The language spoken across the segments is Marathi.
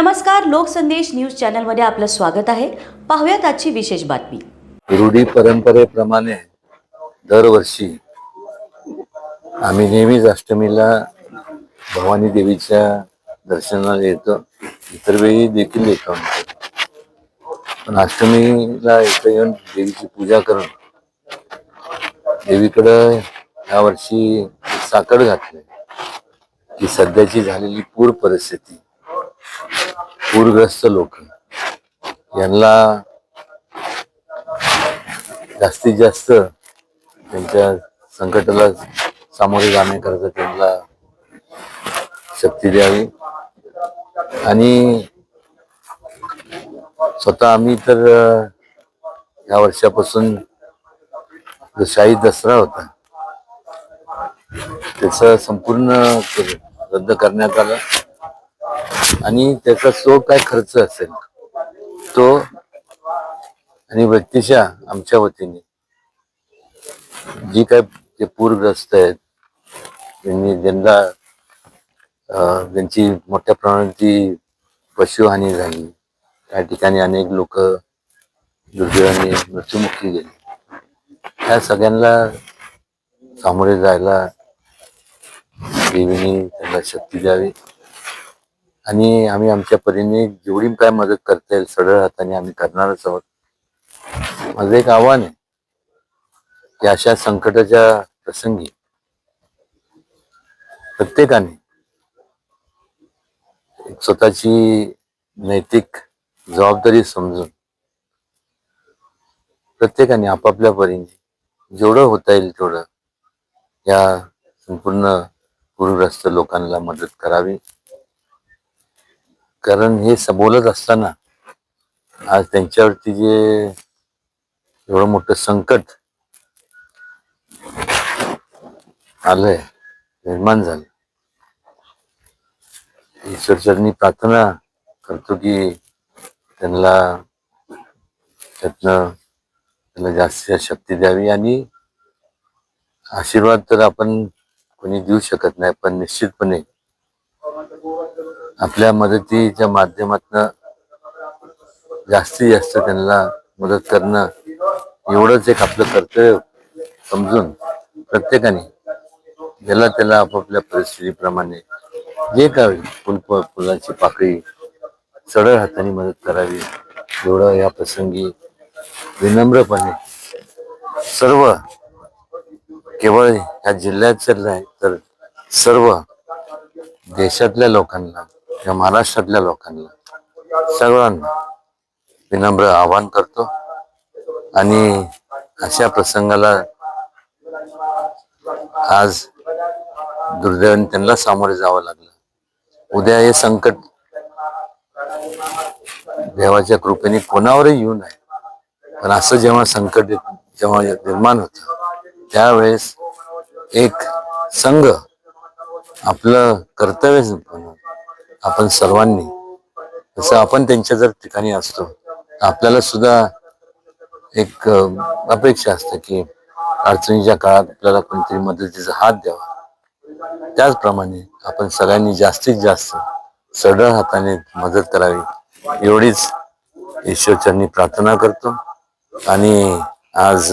नमस्कार लोकसंदेश न्यूज चॅनलमध्ये आपलं स्वागत आहे. पाहुयात आजची विशेष बातमी. रूढी परंपरेप्रमाणे दरवर्षी आम्ही नेहमीच अष्टमीला भवानी देवीच्या दर्शनाला येतो. इतर वेळी देखील येतो पण अष्टमीला इथं येऊन देवीची पूजा करून देवीकडं ह्या वर्षी साखर घातली. की सध्याची झालेली पूर परिस्थिती पूरग्रस्त लोक. यांना जास्तीत जास्त त्यांच्या संकटाला सामोरे जाण्याकरता त्यांना शक्ती द्यावी. आणि स्वतः आम्ही तर ह्या वर्षापासून जो शाही दसरा होता त्याचा संपूर्ण रद्द करण्यात आलं. आणि त्याचा जो काय खर्च असेल तो आणि व्यक्तिशा आमच्या वतीने जी काय ते पूरग्रस्त आहेत त्यांनी ज्यांना अं, ज्यांची मोठ्या प्रमाणाची पशुहानी झाली त्या ठिकाणी अनेक लोक दुर्दैवाने मृत्युमुखी गेले. त्या सगळ्यांना सामोरे जायला देवीने त्यांना शक्ती द्यावी. आणि आम्ही आमच्या परीने जेवढी काय मदत करता येईल सरळ हाताने आम्ही करणारच आहोत. माझं एक आव्हान आहे की अशा संकटाच्या प्रसंगी प्रत्येकाने स्वतःची नैतिक जबाबदारी समजून प्रत्येकाने आपापल्या परीने जेवढं होता येईल तेवढं या संपूर्ण पूरग्रस्त लोकांना मदत करावी. कारण हे स- बोलत असताना आज त्यांच्यावरती जे एवढं मोठं संकट आलंय निर्माण झालं ईश्वरचरणी प्रार्थना करतो की त्यांना त्यातनं त्यांना जास्तीत जास्त शक्ती द्यावी आणि आशीर्वाद तर आपण कोणी देऊ शकत नाही पण निश्चितपणे आपल्या मदतीच्या माध्यमातनं जास्तीत जास्त त्यांना मदत करणं एवढंच एक आपलं कर्तव्य समजून प्रत्येकाने ज्याला त्याला आपापल्या परिस्थितीप्रमाणे जे काय होईल, फुल फुलाची पाकळी सरळ हाताने मदत करावी एवढं या प्रसंगी विनम्रपणे सर्व केवळ या जिल्ह्याचं नाही तर सर्व देशातल्या लोकांना किंवा महाराष्ट्रातल्या लोकांना सगळ्यांना विनम्र आवाहन करतो. आणि अशा प्रसंगाला आज दुर्दैवाने त्यांना सामोरे जावं लागलं. उद्या हे संकट देवाच्या कृपेने कोणावरही येऊ नये. पण असं जेव्हा संकट जेव्हा निर्माण होत त्यावेळेस एक संघ आपलं कर्तव्य आपण सर्वांनी जसं आपण त्यांच्या जर ठिकाणी असतो तर आपल्याला सुद्धा एक अपेक्षा असते की अडचणीच्या काळात आपल्याला कोणतरी मदतीचा हात द्यावा. त्याचप्रमाणे आपण सगळ्यांनी जास्तीत जास्त सरळ हाताने मदत करावी एवढीच ईश्वरचरणी प्रार्थना करतो. आणि आज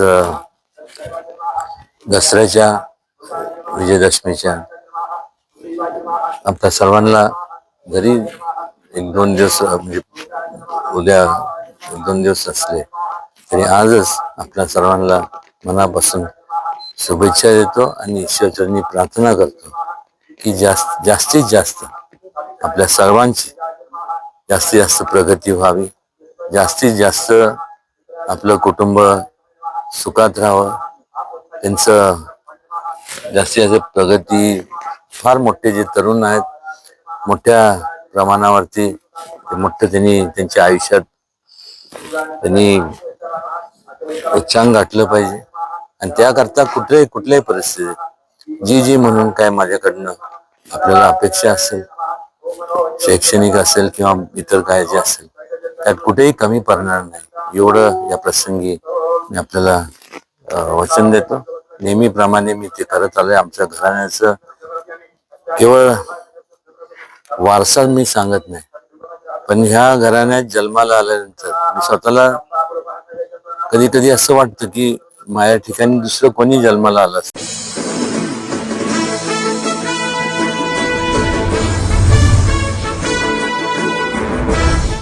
दसऱ्याच्या विजयदशमीच्या आपल्या सर्वांना जरी एक दोन दिवस म्हणजे उद्या एक दोन दिवस असले तरी आजच आपल्या सर्वांना मनापासून शुभेच्छा देतो आणि ईश्वरचरणी प्रार्थना करतो की जास्त जास्तीत जास्त आपल्या सर्वांची जास्तीत जास्त प्रगती व्हावी. जास्तीत जास्त आपलं कुटुंब सुखात राहावं. त्यांचं जास्तीत जास्त प्रगती फार मोठे जे तरुण आहेत मोठ्या प्रमाणावरती मोठं त्यांनी त्यांच्या आयुष्यात त्यांनी उच्चांग गाठलं पाहिजे. आणि त्याकरता कुठल्याही कुठल्याही परिस्थितीत जी जी म्हणून काय माझ्याकडनं आपल्याला अपेक्षा असेल शैक्षणिक असेल किंवा इतर काय जे असेल त्यात कुठेही कमी पडणार नाही. एवढं या प्रसंगी मी आपल्याला वचन देतो. नेहमीप्रमाणे मी ते करत आलोय. आमच्या घराण्याचं केवळ वारसा मी सांगत नाही. पण ह्या घराण्यात जन्माला आल्यानंतर मी स्वतःला कधी कधी असं वाटतं की माझ्या ठिकाणी दुसरं कोणी जन्माला आलं असतं.